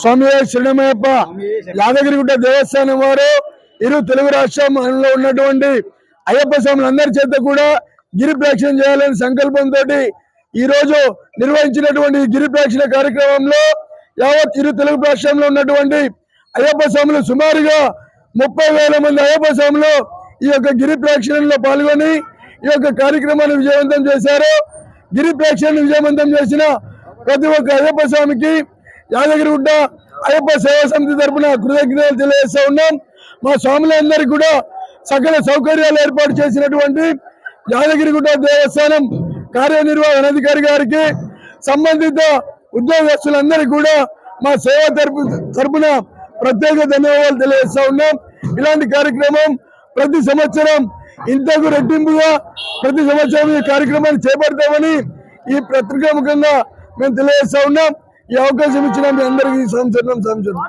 స్వామి శరణమయ్యప్ప యాదగిరిగుట్ట దేవస్థానం వారు ఇరు తెలుగు రాష్ట్రంలో ఉన్నటువంటి అయ్యప్ప స్వాములందరి చేత కూడా గిరి ప్రదక్షిణ చేయాలనే సంకల్పంతో ఈ రోజు నిర్వహించినటువంటి గిరి ప్రదక్షిణ కార్యక్రమంలో యావత్ ఇరు తెలుగు రాష్ట్రంలో ఉన్నటువంటి అయ్యప్ప స్వాములు సుమారుగా ముప్పై వేల మంది అయ్యప్ప స్వాములు ఈ యొక్క గిరి ప్రదక్షిణలో పాల్గొని ఈ యొక్క కార్యక్రమాన్ని విజయవంతం చేశారు. గిరి ప్రేక్షణను విజయవంతం చేసిన ప్రతి ఒక్క అయ్యప్ప స్వామికి యాదగిరిగుట్ట అయ్యప్ప సేవా సమితి తరపున కృతజ్ఞతలు తెలియజేస్తా ఉన్నాం. మా స్వాములందరికీ కూడా సకల సౌకర్యాలు ఏర్పాటు చేసినటువంటి యాదగిరిగుట్ట దేవస్థానం కార్యనిర్వహణాధికారి గారికి సంబంధిత ఉద్యోగస్తులందరికీ కూడా మా సేవా తరపు తరపున ప్రత్యేక ధన్యవాదాలు తెలియజేస్తా ఉన్నాం. ఇలాంటి కార్యక్రమం ప్రతి సంవత్సరం ఇంతకు రెట్టింపుగా ప్రతి సంవత్సరం ఈ కార్యక్రమాన్ని చేపడతామని ఈ పత్రికా ముఖంగా మేము తెలియజేస్తా ఉన్నాం. ఈ అవకాశం ఇచ్చిన మీ అందరికీ సంచలనం సంచలనం.